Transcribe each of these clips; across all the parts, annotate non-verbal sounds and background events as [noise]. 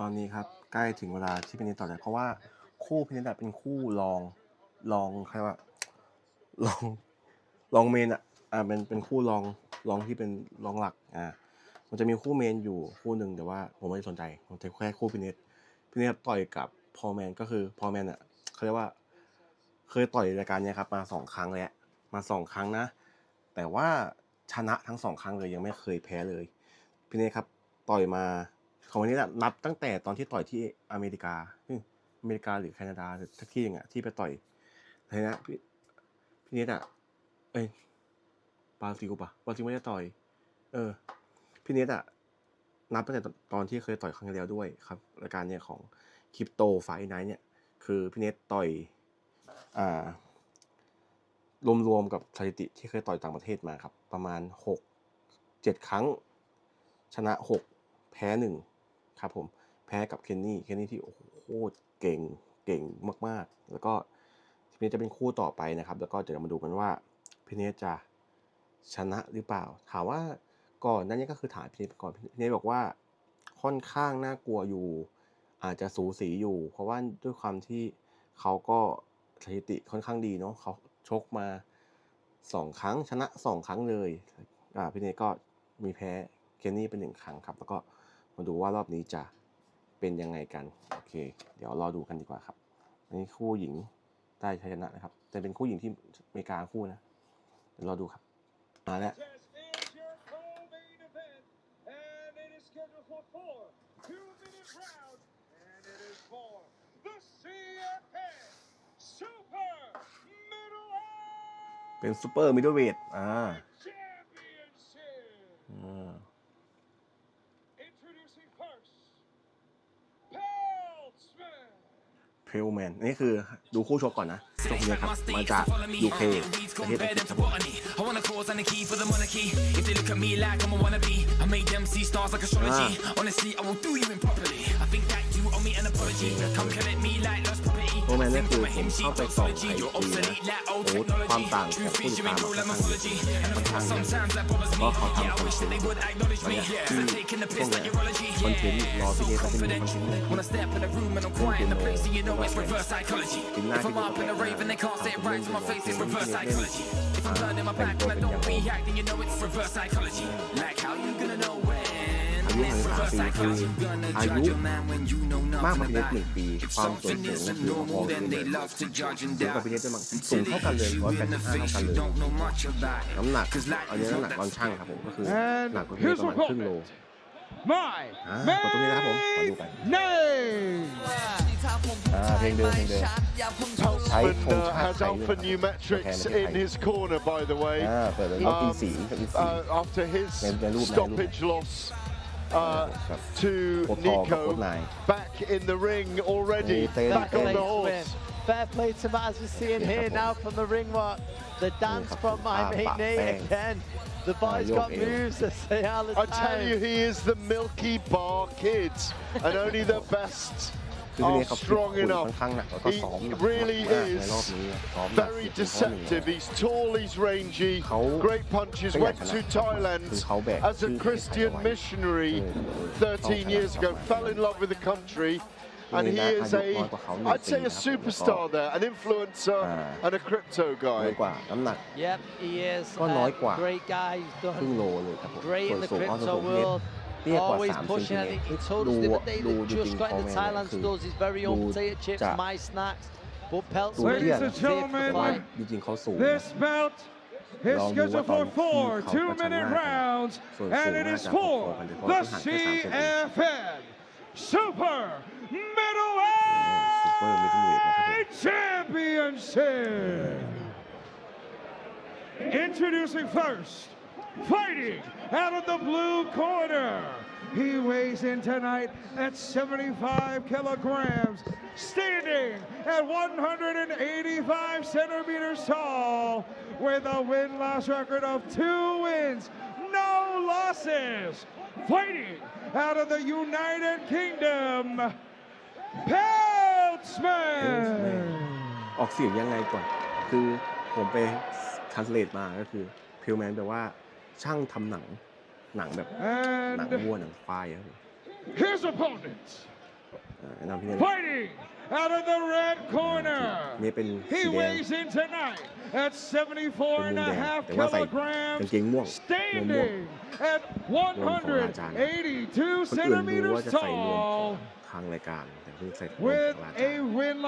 ตอนนี้ครับใกล้ถึงเวลาที่พินิจต่อแล้วเพราะว่าคู่พินิจอเป็นคู่รองรองใครว่ารองรองเมนอะอ่าเป็นเป็นคู่รองรองที่เป็นรองหลักอ่ามันจะมีคู่เมนอยู่คู่หนึ่งแต่ว่าผมไม่ได้สนใจผมจะแค่คู่พินิจพินิจต่อยกับพอแมนก็คือพอแมนอะเขาเรียกว่า เคยต่อยรายการเนี้ยครับมาสองครั้งแล้วมาสองครั้งนะ แต่ว่าชนะทั้งสองครั้งเลยยังไม่เคยแพ้เลยพี่เนยครับต่อยมา ของวันนี้แหละนับตั้งแต่ตอนที่ต่อยที่อเมริกาอืมอเมริกาหรือแคนาดาหรือทักที่หนึงอะที่ไปต่อยอะไรนะพี่พี่เนยอะเอ้ยบราซิลปะบราซิลไม่ได้ต่อย เออ พี่เนยอะนับตั้งแต่ตอนที่เคยต่อยครั้งที่แล้วด้วยครับรายการเนี่ยของคริปโตไฟไนท์เนี่ย คือพี่เนยต่อยอ่ารวมๆกับสถิติที่เคยต่อยต่างประเทศมาครับ ประมาณหกเจ็ดครั้ง ชนะหกแพ้หนึ่ง ครับผมแพ้กับเคนนี่เคนนี่ที่โอ้โหโคตรเก่งเก่งมากๆ แล้วก็ทีนี้จะเป็นคู่ต่อไปนะครับ แล้วก็เดี๋ยวเรามาดูกันว่าพีเนจะชนะหรือเปล่า ถามว่าก่อนนั้นนี่ก็คือถามพีเนก่อนพีเนบอกว่าค่อนข้างน่ากลัวอยู่ อาจจะสูสีอยู่ เพราะว่าด้วยความที่เขาก็สถิติค่อนข้างดีเนาะเขาชกมาสองครั้งชนะสองครั้งเลยอ่าพี่เนก็มีแพ้เคนนี่เป็นหนึ่งครั้งครับ แล้วก็ มาดูว่ารอบนี้จะเป็นยังไงกัน โอเค เดี๋ยวรอดูกันดีกว่าครับ อันนี้คู่หญิงได้ชัยชนะนะครับ แต่เป็นคู่หญิงที่อเมริกาคู่นะ เดี๋ยวรอดูครับ มาแล้ว เป็นซูเปอร์มิดเดิลเวทอ่า Championship. อ่า Introducing first, Peltzman. เพลแมนนี่คือดูคู่ชกก่อนนะชกเนี่ยครับ มาจากยูเคประเทศอังกฤษครับผม I wanna cause and the key for the monarchy. If they look at me like I'm a wannabe, I made them see stars like astrology. Honestly, I will do you improperly. I think that you owe me an apology. Come collect me like lost property. โรแมนนี่ Think คือ of my ผม hymn เข้า sheet ไปส่องไอ doxology. จี You're นะ obsolete like old โอ้ความ technology. ต่างของ Truth ผู้ is ติด you ตาม ain't rule ค่อน like ข้างเย mythology. อะ And of ค่อนข้าง course, เยอะ sometimes that bothers me. ก็เขา Yeah, I ทำคอน wish เท that น they ต์ would acknowledge บาง me. อย่าง Yeah, ที่ for taking the พว piss ก like เนี้ย urology. คอนเทนต์รอ Yeah, พี่ so เนสก็จะมีคอน confident. เทนต์ When I step in the room and I'm quiet in the place, so you know it's reverse psychology. Good night, If I'm up in a good rave and they can't say it right to my face, it's reverse night. psychology. If I'm blood in my back and I don't react, then you know it's ุห่ปีคืออายุมากกว่าพิเนสหนึ่งปี ความสวยสูงก็คือพอกันเลยสูงกว่าพิเนสด้วยมั้งสูงเท่ากันเลยร้อยแปดสิบห้าเท่ากันเลยน้ำหนักอันนี้น้ำหนักตอนช่างครับผมก็คือหนักกว่าพิเนสประมาณครึ่งโลมาตรงนี้นะครับผมมาดูกันเพลงเดิมเพลงเดิมใช้ธงชาติไทยแทนในไทยเปิดเลยอินสีอินสีในรูปในรูป uh, to Nico. Back in the ring already, back on the horse. Fair play to Matt, as we're seeing here now from the ring work. The dance from my mate Nate again. The boy's got moves, as they are the I tell you, he is the Milky Bar Kid, and only the [laughs] best คือพี่เน are สเขาฟิต strong หุ่นค่อน enough. ข้างหนักแล้วก็ He ซ้อมหนัก really มากใน is รอบนี้ซ้อมหนัก Very สุดในข้อหนึ่ง deceptive. He's tall, he's rangy,เขา great punches. ก็อยาก Went ชนะ to คือ Thailand เขาแบก as ชื่ a อประเทศไทย Christian เอาไว้ missionary เออ 13 years ago. Fell in love with the country. And he is a, I'd say a superstar there, an influencer Ah. and a crypto น้อย guy. กว่าน้ำหนัก Yep, he is. Có nói quả. great guy. He's ครึ่ง done โลเลยครับผม great ส่ว in น the สูงอ้อส่วน crypto สูงพี่เนส world. เตี้ยกว่า Always 3 pushing. เซ I นติ think เม he ตร told ดู us the other day ดู that จริง just ๆ got คอม into เมนต์ Thailand คือ stores his very own ดู potato chips, จะ my snacks. But ดู Peltzman เตี้ย Ladies นะ and 's fit for gentlemen, แต่ว่า fight. จริงๆเขาสูงนะ This bout is Long scheduled War for on four Team Culture two-minute China. rounds, So it's and so it is much for after the 400 เขาห่างแค่สามเซนติเมตร CFN Super Super Middleweight นะครับผม Middleweight Championship. Introducing first, fighting out of the blue corner. He weighs in tonight at 75 kilograms, standing at 185 centimeters tall, with a win-loss record of two wins, no losses. Fighting out of the United Kingdom, Peltzman. ออกเสียงยังไงก่อน คือผมไปทันสเลตมาก็คือพิวแมนแปลว่า ช่างทำหนัง หนังแบบ หนังวัวหนังควายครับ His opponent นำพี่เน fighting out of the red corner นี่เป็น he สีแดง weighs in tonight at 74 and a half แต่ว่าใส่ kilograms กางเกงม่วง standing at 182 centimeters tall ทางรายการแต่เพิ่งเสร็จลงจากรายการ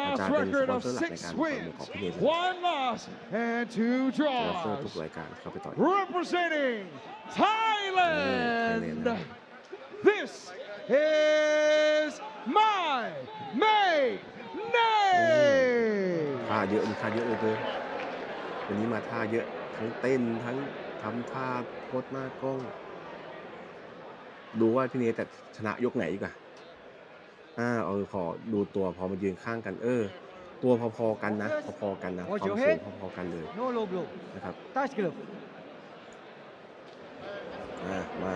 อาจารย์เป็นสปอนเซอร์หลักในการเปิดมวกของพี่เนทสปอนเซอร์ทุกรายการเข้าไปต่อย representing Thailand this is my mate name ท่าเยอะมีท่าเยอะเลยเพื่อวันนี้มาท่าเยอะทั้งเต้นทั้งทำท่าโคตรหน้ากล้อง ดูว่าพี่เนทจะชนะยกไหนดีกว่า อ่าเออพอดูตัวพอมายืนข้างกันเออ ตัวพอๆกันนะ พอๆกันนะความสูงพอๆกันเลยนะครับอ่ามา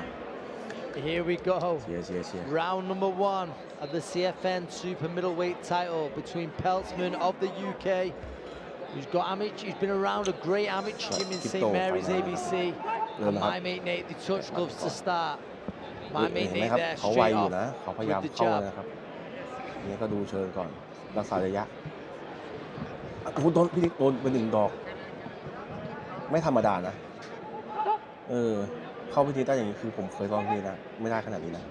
Here we go. Yes, yes, yes. Round number one of the CFN super middleweight title between Peltzman of the UK, who's got Amic, he's been around a great Amic gym in St. Mary's ABC, and my mate Nate, the touch gloves to start. My mate Nate there straight off with the jab. เนี่ยก็ดูเชิงก่อน รักษาระยะคุณต้นพี่นิกโดนไปหนึ่งดอก ไม่ธรรมดานะ เออ เข้าพิธีได้อย่างนี้คือผมเคยลองพี่นะ ไม่ได้ขนาดนี้นะ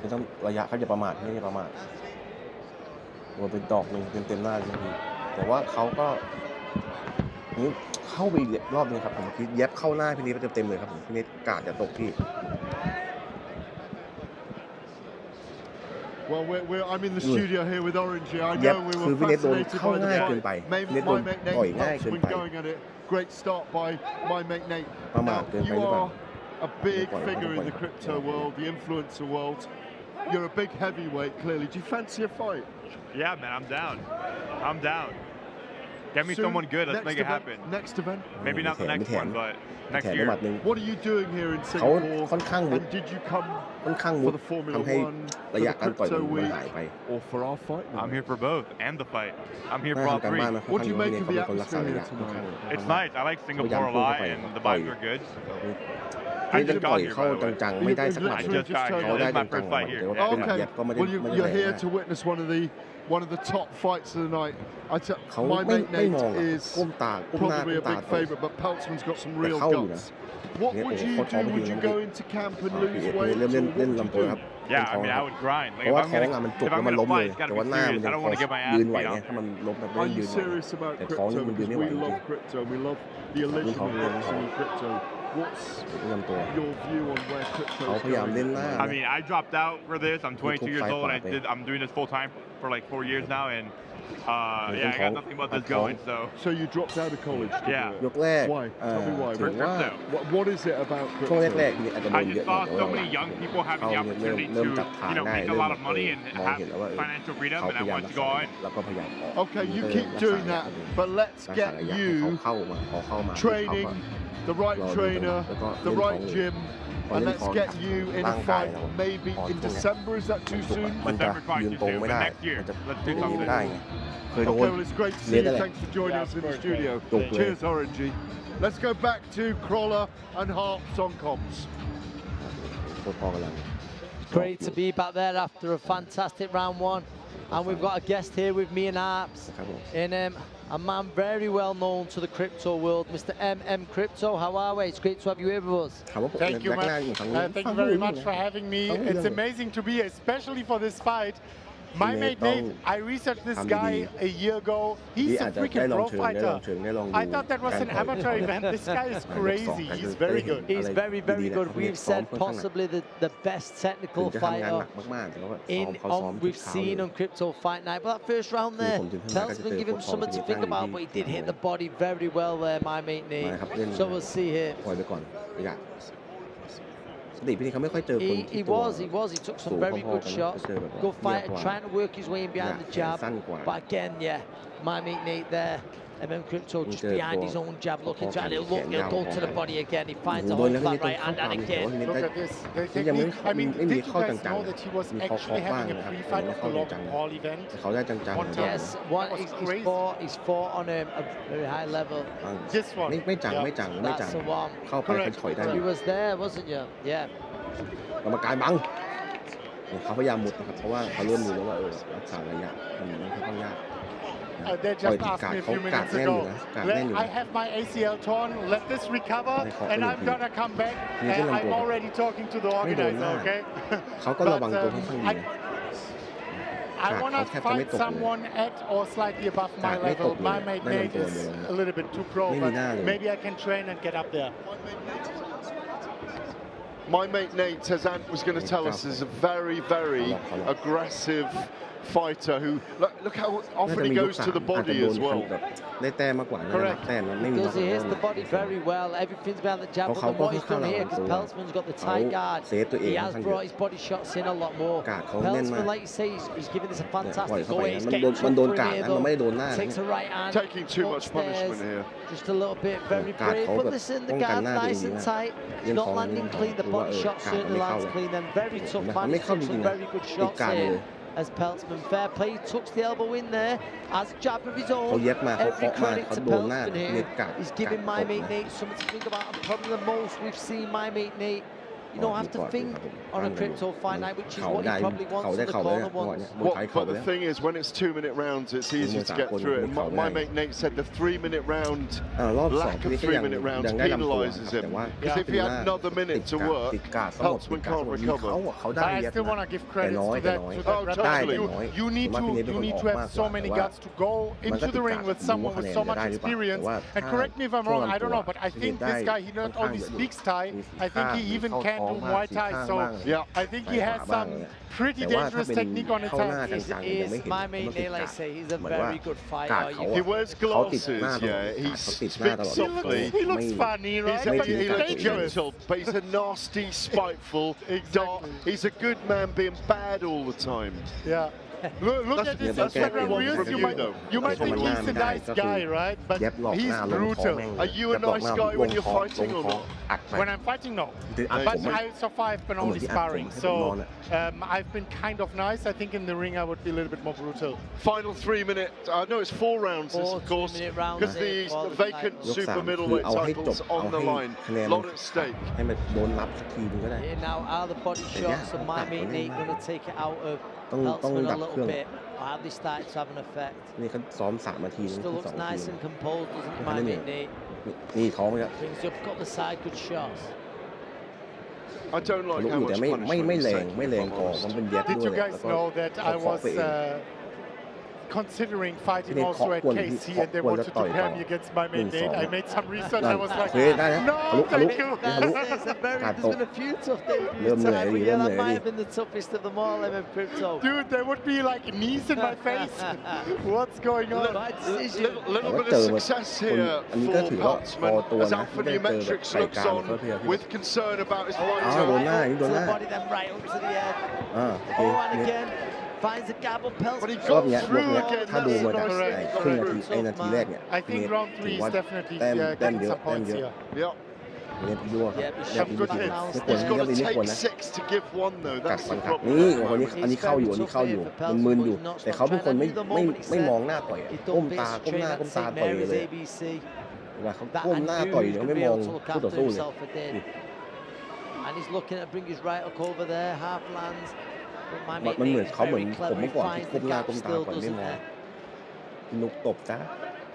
มันต้องระยะครับอย่าประมาทไม่ได้ประมาทโดนเป็นดอกหนึ่งเต็มเต็มหน้าจริงๆแต่ว่าเขาก็นี่เข้าไปอีกรอบนึงครับผมคิดเย็บเข้าหน้าพี่นิดไปเต็มเลยครับผมพี่นิดกาดจะตกพี่ Well, we're, we're, I'm in the studio here with Orange here. I know we were fascinated by the fight. My mate Nate ง่าย been going at it. Great start by my mate Nate. Now, you are a big figure in the crypto world, the influencer world. You're a big heavyweight, clearly. Do you fancy a fight? Yeah, man, I'm down. I'm down. Get me Soon, someone good. Let's make it event, happen. Next event. Maybe not the next one, but next year. What are you doing here in Singapore? And did you come for the Formula One, for the Crypto Week, or for our fight? I'm here for both and the fight. I'm here for all three. What do you make of the atmosphere here tonight? It's nice. I like Singapore a lot, and the vibes are good. I just got here, by the way. I just got here. This is my first fight here. Okay. Well, you're here to witness one of the one of the top fights of the night. My mate Nate is probably a big favourite, but Peltzman's got some real guts. What would you do? Would you go into camp and lose weight? Yeah, I mean, I would grind. Like, if I'm going to fight, it's got to be serious. I don't want to get my ass beat off. Are you serious about crypto? Because we love crypto. We love the illusion of boxing crypto what's your view on where crypto is going? I mean, I dropped out for this. I'm 22 years old. I did. I'm doing this full time for like four years now, and uh, yeah, I got nothing but this going. So. So you dropped out of college? yeah. Why? Tell me why. For crypto. What, what is it about crypto? I just saw so many young people having the opportunity to, you know, make a lot of money and have financial freedom, and I want to go on. Okay, you keep doing that, but let's get you trading the right trainer, the right gym, and let's get you in a fight maybe in December. Is that too soon? มันจะยืนตรงไม่ได้มันจะยืนได้ไงเคยโด Okay, น well, it's great to see you. Thanks for joining us in the studio. Cheers, Orangey. Let's go back to Crawler and Harps on Comps. Great to be back there after a fantastic round one. And we've got a guest here with me and Harps, in um, a man very well known to the crypto world, Mr. MM Crypto. How are we? It's great to have you here with us. Thank you. Uh, thank you very much for having me. It's amazing to be, especially for this fight, my mate Nate, I researched this guy a year ago. He's a freaking pro fighter. I thought that was an amateur event. This guy is [laughs] crazy. He's very good. He's very, very good. We've said possibly the, the best technical fighter in on, we've seen on Crypto Fight Night. But that first round there, Telsman gave him something to think about, but he did hit the body very well there, my mate Nate. So we'll see here. He, he was, he was. He took some very good shots. Good fighter, trying to work his way in behind the jab. But again, yeah, my meet Nate there. Ebenkuto just behind his own jab, looking to, and he'll look, he'll go to the body again. He finds a hard flat right hand and again. Look at this. The technique, I mean, did you guys know that he was actually having a pre-fight of the Logan Paul event? Yes, one, he's, he's, fought, he's fought on a, a very high level. This one. ไม่จังไม่จังไม่จังเข้าไปถอยได้ He was there, wasn't you? Yeah. กรรมการบังเขาพยายามมุดนะครับเพราะว่าเขาเริ่มรู้แล้วว่าเออรักษาระยะมันค่อนข้างยาก uh, they just asked me a few minutes ago. Let, I have my ACL torn. Let this recover, and I'm gonna come back. And I'm already talking to the organizer. Okay. [laughs] เขาก็ระวังตัวค่อนข้างดี I want to find someone at or slightly above my level. My mate Nate is a little bit too pro, but maybe I can train and get up there. My mate Nate, as Ant was going to tell us, is a very, very aggressive fighter who look, look how often he goes to the body as well Correct. Because he hits the body very well. Everything's about the jab. But the what he's done here, because Peltzman's got the tight guard, he has brought his body shots in a lot more. กาดเขาแน่นมาก Peltzman, like you say, he's, he's giving this a fantastic เข้าไป He's getting here Takes a right hand. Taking too much punishment here. Just a little bit, very brave. เขา But listen, the guard nice and tight. He's not landing clean. The body shots กาดมัน certainly lands clean. Then very tough ไหมมันไม่เข้าจ very good shots here as Peltzman. Fair play, tucks the elbow in there, as a jab of his own. Every credit to Peltzman here. He's giving my mate Nate something to think about, probably the most we've seen my mate Nate you don't have to think on a crypto finite, which is what he probably wants the corner but the thing is, when it's two-minute rounds, it's easy to get through it. My, my mate Nate said the three-minute round, lack of three-minute rounds penalises him. Because if he had another minute to work, Peltzman can't recover. I still want to give credit to that. To that oh, totally. You, you, need to, you need to have so many guts to go into the ring with someone with so much experience. And correct me if I'm wrong, I don't know, but I think this guy, he not only speaks Thai, I think he even can ของมวยไทย so I think he has some pretty dangerous technique on attack he is my main nail I say he's a very good fighter he wears glasses yeah he speaks he looks funny right? He looks gentle but he's a nasty spiteful [laughs] dark he's a good man being bad all the time. Yeah look, look at this. That's you might, you might think he's a nice guy, right? But he's brutal. Are you a nice guy when you're fighting or not? When I'm fighting, no. But I, so far I've been only sparring. So um, I've been kind of nice. I think in the ring I would be a little bit more brutal. Final three minutes. uh, no, it's four rounds, four of course, because the, vacant super middleweight titles on the line, a lot at stake. Yeah, now are the body shots and Miami Nate going to take it out of a little ครื่องนี่เขาซ้อมสามนาทีนี่คือสองนาทีไม่นี่นี่ท้องเลยครับลุกอยู่แต่ไม่ไม่แรงไม่แรงพอมันเป็นเย็บด้วยแล้วก็ขเตะ considering fighting also at KC and they wanted to pair me against my main date. I made some research. I was like, no, thank you. there's been a few tough days tonight, but yeah, that might have been the toughest of them all ever proved to. Dude, there would be like knees in my face. [laughs] What's going on? Little, bit of success here for Potsman as Alpha Neumetrics looks on with concern about his right, to the body, then right up to the. Oh, and again. รอบนี้รอบนี้ถ้าดูมาจากไอ้ครึ่งนาทีไอ้นาทีแรกเนี่ยคือถือว่าแต้มแต้มเยอะแต้มเยอะเนี่ยยั่วครับเนี่ยยั่วไม่ควรนี่ก็ไม่ควรนะกัดฟันหักนี่โอ้โหนี่อันนี้เข้าอยู่อันนี้เข้าอยู่มันมึนอยู่ แต่เขาเป็นคนไม่ไม่ไม่มองหน้าต่อยก้มตาก้มหน้าก้มตาต่อยเลยวลาเขาก้มหน้าต่อยเขาไม่มองผู้ต่อสู้เลย And he's looking to bring his right hook over there, half lands, มันเหมือนเขาเหมือนผมเมื่อก่อนที่ก้มหน้าก้มตาก่อนเล่นนะนุกตบจ้า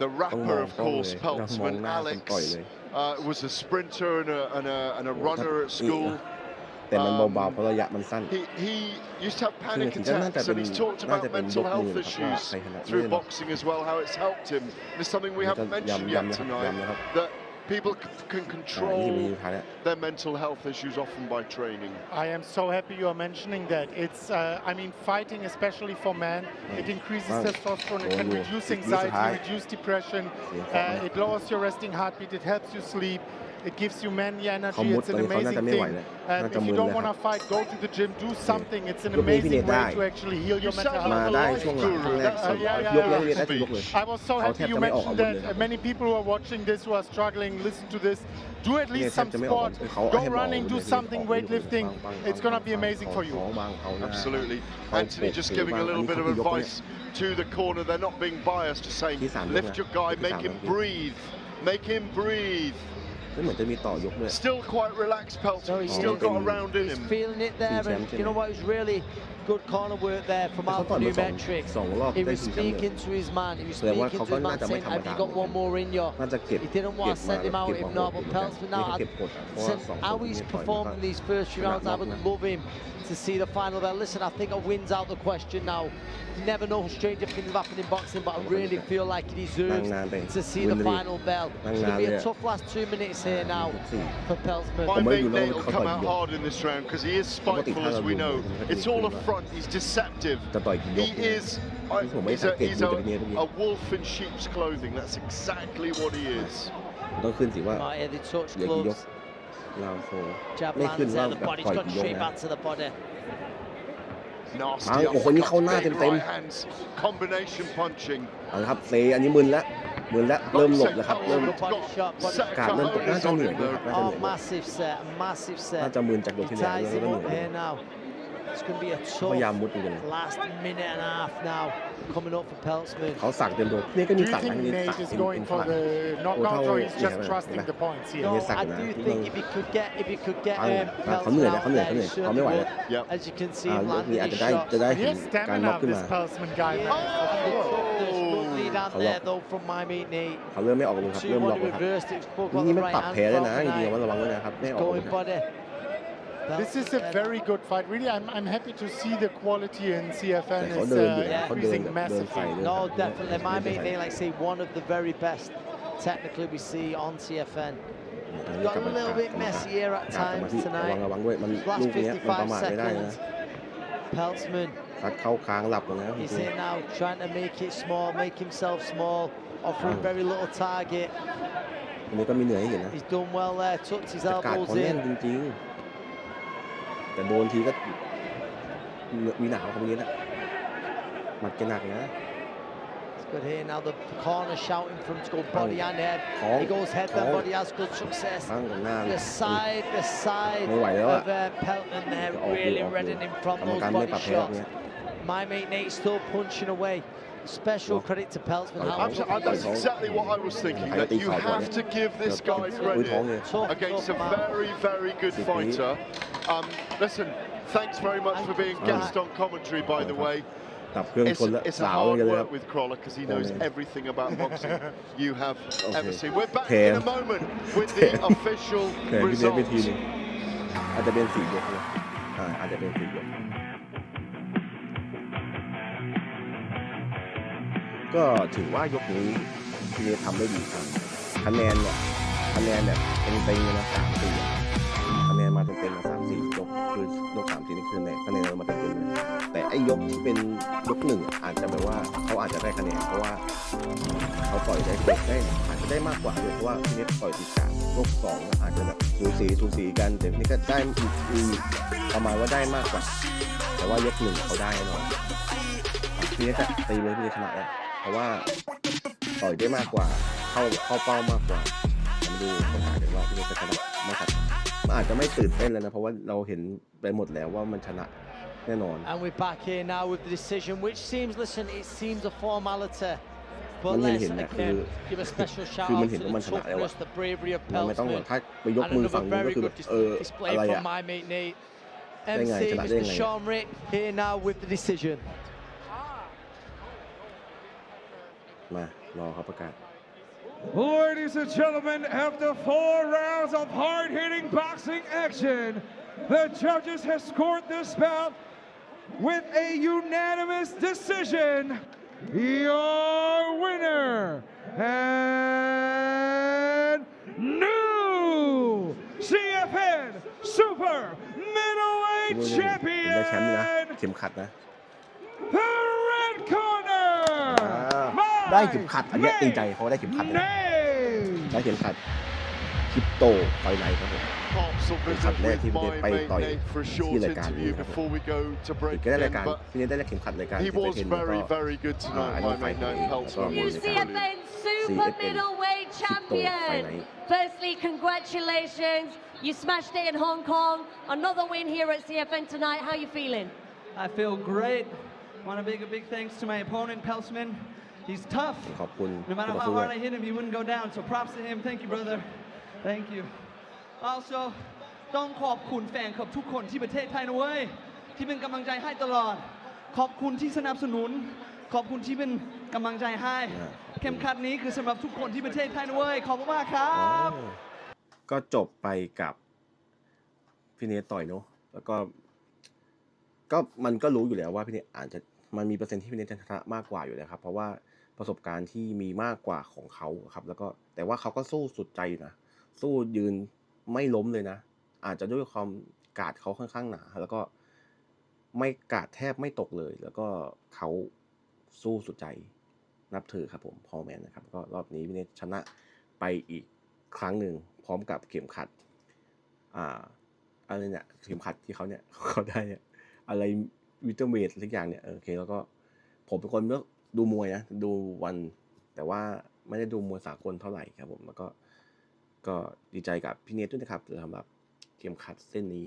The rapper, of course, Peltzman Alex uh, was a sprinter and a, and a, and a runner at school. Um, he, he used to have panic attacks and he's talked about mental health issues through boxing as well, how it's helped him. And it's something we haven't mentioned yet tonight, that people can control their mental health issues often by training. I am so happy you are mentioning that. It's, uh, I mean, fighting, especially for men, it increases testosterone, it can reduce anxiety, reduce depression, uh, it lowers your resting heartbeat. it helps you sleep. It gives you manly เขา energy. มุด It's ตอน an นี้เขาน่า amazing จะไม่ไหว thing. แล้ว And น่าจะ if มึ you น don't แล้ว want ครั to บ fight, go to the gym, do something. It's an ยกมือพี่เน amazing ตได้ way to actually heal your You mental sound มา health. ได้ like ช่วงหลังครั้งแรก Uh, สุด yeah, yeah, ยกแล้ว yeah. เรียนได้ยกเลย I was so I'll happy tap you them all mentioned out that. of the- Uh, Many people who are watching this, who are struggling, listen to this. Do at เนี่ย least แทบ some จะไม่ออก sport. เขาเอา Go ให้บอล running, เล do ย something ออก weightlifting. ปังปัง It's gonna be amazing for you. เขาบางเขาหน้า Absolutely. เขา Anthony ปก just ถือ giving บ้าง a little อัน bit นี้ of เขายกเนี่ย advice to the corner. They're not being biased, just saying, He's on, lift yeah. your guy, He's make on, him yeah. breathe. Make him breathe. แล้วเหมือนจะมีต่อยกด้วย Still quite relaxed, Pelton. No, He's he still is. got a round in He's him. feeling it there, Team and champion. you know what? It was really good corner work there from เขาต่อย Alpha มาสอง Numetrics. สองรอบ He ได้ was ชิงแชมป์เลย speaking to his man. He was แสดงว่า speaking เขา to ก็ his น่า man จะไม่ saying, ธรรม "Have ดา you got one more in you?" น่าจะเก็บ He didn't เก็บ want to มา send him out เก็บ if มา not, หม but ด Peltzman นี่ now เขา had เก็บกดอ่ะเพราะว่า said สองคน how นี้ he's ต่อย performed มา in these first few rounds. I would นะ love him to see the final bell. Listen, I think a win's out the question now. You never know stranger things have happened in boxing, but I really feel like he deserves นั่งนานไป to see the วินเลย final bell. It's นั่ง going นาน to be เลย a อะ tough last two minutes here now สี่ for Peltzman. My Không biết mate dù nó Nate will có come phải out nhiều. hard in this round because he is Không có spiteful, tiền as thắng we là know. luôn, không có It's tiền all a thắng là- front. He's deceptive. จะต่อยกี่ย He กเนี่ย is. Chứ không mấy he's a, thằng kịp he's như a, tụi kia, tụi kia. a wolf in sheep's clothing. That's exactly what he is. ต้องขึ้นสิว่า Right here, they touch เหลือกี่ยก gloves. ราวโฟ Jab ไม่ขึ้น lands ว่า there, the แบบ body's ต่อย gone กี่ยก straight นะ back to the body. Nasty เอาโอ้โหนี่เข้าหน้า uppercut, เต็มๆ right hands, combination punching. เอาละครับเซอันนี้มึนแล้วมึนแล้วเริ่มหลบแล้วครับเริ่ม Good body shot, body set การเริ่มตกน่า cojones จะ on เหนื่อย him ด้วย though. ครับน่าจะ Oh, เหนื่อยด้วย massive set, massive น่า set. จะมึนจากยก He ที่แล้ว ties แล้ว him ก็เหนื่ up อย here now. It's going to be a พยายาม tough มุดอยู่เลย last minute and a half now coming up for Peltzman. เขาสักเต็มตัวนี่ก็ Do มี you สักนะ think นี่สัก Nate is อิน going อิน for ฝรั่ง the knockout or he's just yeah, trusting yeah. the points here? No, Yes, I I do can. think if he could get if he could get เอา um, อะเขาเหนื่อย Peltzman แล้ว out เขาเหนื่อย there, เขาเหนื่อยเขา he ไม่ไหว certainly แล้ว would. Yep. As you can see, อ่า him ยกนี้ landing อาจ his จะได้ shots. จะได้ He เห็น has การน็อก stamina, ขึ้น this มา Peltzman guy. man, Yeah, for sure. There's good lead out เขาล็อก there though from my mate Nate. เขาเริ่มไม่ออกเลยครับ Two เริ่มล็อก one แล้วครับ reversed. It spoke about นี่ the มัน right ปรับ hand แพ้แล้ว from นะจริงๆ tonight. ว่าระวังด้วยนะครับ ไม่ออกเลย Going ครับ body. this is a very good fight. Really, I'm, I'm happy to see the quality in CFN is uh, increasing massively. No, definitely. My main thing, like say, one of the very best technically we see on CFN. Got a little bit messier at times tonight. Last 55 seconds. Peltzman. He's here now, trying to make it small, make himself small, offering very little target. He's done well there, tucked his elbows in. แต่โดนทีก็มีหนาวครับวันนี้นะหมัดแกหนักนะ Good here now the corner shouting from school body and head. He goes head and body has good success. The side, the side of uh, Pelton there really reading him from those body shots. My mate Nate's still punching away. Special Well, credit to Peltzman. I'll- How I'm I'll- so- tough he that's is. exactly what I was thinking. I That think you I'll have win to give this Yep. guy With credit Hong, yeah. Tough, against a tough man. very, very good Six feet. fighter. Um, listen, thanks very much for being Oh. guest on commentary, by the way. ดับเครื่อง It's, ชนแล้ว it's a สาวเหมือน hard กันเลยครับ work with Crawler because he knows Oh, man. everything about boxing [laughs] you have Okay. ever seen. We're back Cam. in a moment with the [laughs] official แข่งที่เน้นไปที results. นึงอาจจะเป็นสี่ยกนะอ่าอาจจะเป็นสี่ยก ก็ถือว่ายกนี้ทีนี้ทำได้ดีครับคะแนนเนี่ยคะแนนเนี่ยเต็งๆเลยนะสามสี่คะแนนมาเต็มๆมาสามสี่ยกคือยกสามสี่นี่คือเนี่ยคะแนนมาเต็มๆเลยแต่ไอ้ยกที่เป็นยกหนึ่งอาจจะแบบว่าเขาอาจจะได้คะแนนเพราะว่าเขาต่อยได้ยกได้อาจจะได้มากกว่าด้วยเพราะว่าทีนี้ต่อยติดกลางยกสองอาจจะแบบสูสีสูสีกันแต่ทีนี้ก็ได้อีกอีกประมาณว่าได้มากกว่า แต่ว่ายกหนึ่งเขาได้แน่นอนทีนี้จะตีเลยพี่ชนะแล้ว เพราะว่าต่อยได้มากกว่า เข้าเข้าเป้ามากกว่าผมดูปัญหาเดี๋ยวว่าพี่จะชนะมากกว่ามันอาจจะไม่ตื่นเต้นแล้วนะ เพราะว่าเราเห็นไปหมดแล้วว่ามันชนะแน่นอน And we're back here now with the decision, which seems, listen, it seems a formality. But มันเห็น let's เห็นนะคือ again give a special shout คือ out มัน to เห็น the ว่ามันชนะแล้วอะ toughness, the bravery of เราไม่ต้อง Peltzman. ถ้าไปยก And มือ another ฝั่งนู้นก็ very คือ good dis- เออ display อะไร from อะ my mate Nate. Đây MC, ngày, chả lại đây Mr. ngày. Sean Rick, here now with the decision. มารอเขาประกาศ Ladies and gentlemen, after four rounds of hard-hitting boxing action, the judges have scored this bout with a unanimous decision. Your winner and new CFN Super คุณ Middleweight ผู้ชมได้แชมป์นะ Champion, ได้เข็มขัด อันเนี้ยตีใจเขาได้เข็มขัดเลยนะได้เข็มขัดคริปโตไฟไลท์ครับผมเป็นขัดแรกที่ประเทศไปต่อยที่รายการนี้ครับผมก็ได้รายการพี่เน้นได้รายเข็มขัดรายการที่ประเทศแล้วก็อันนี้ไฟไลท์แล้วก็มีนะครับ Super middleweight champion. Firstly, congratulations. You smashed it in Hong Kong. Another win here at CFN tonight. How are you feeling? I feel great. Want to make a big thanks to my opponent, Pelsman. He's tough. ขอบคุณ No matter ผู้ต่อ how สู้ด้วย hard I hit him, he wouldn't go down. So props to him. Thank you, brother. thank you also ต้องขอบคุณแฟนคลับทุกคนที่ประเทศไทยนะเว้ยที่เป็นกำลังใจให้ตลอด ขอบคุณที่สนับสนุน ขอบคุณที่เป็นกำลังใจให้ อ่า เข็มขัดนี้คือสำหรับทุกคนที่ประเทศไทยนะเว้ยขอบคุณมากครับก็จบไปกับพี่เนทต่อยเนอะแล้วก็ ก็มันก็รู้อยู่แล้วว่าพี่เนทอาจจะมันมีเปอร์เซ็นต์ที่พี่เนทจะชนะมากกว่าอยู่แล้วครับ เพราะว่า ประสบการณ์ที่มีมากกว่าของเขาครับ แล้วก็แต่ว่าเขาก็สู้สุดใจนะ สู้ยืนไม่ล้มเลยนะ อาจจะด้วยความกาดเขาค่อนข้างหนา แล้วก็ไม่กาดแทบไม่ตกเลย แล้วก็เขาสู้สุดใจนับถือครับผมพอแมนนะครับ ก็รอบนี้พี่เนชนะไปอีกครั้งหนึ่งพร้อมกับเข็มขัด อ่าอะไรเนี่ยเข็มขัดที่เขาเนี่ยเขาได้เนี่ยอะไรวิตามินทุกอย่างเนี่ยโอเคแล้วก็ผมเป็นคนเลือก ดูมวยนะ ดูวัน แต่ว่าไม่ได้ดูมวยสากลเท่าไหร่ครับผมแล้วก็ก็ดีใจกับพี่เนทด้วยนะครับสำหรับเข็มขัดเส้นนี้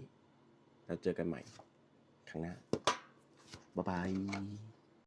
แล้วเจอกันใหม่ ครั้งหน้า บ๊ายบาย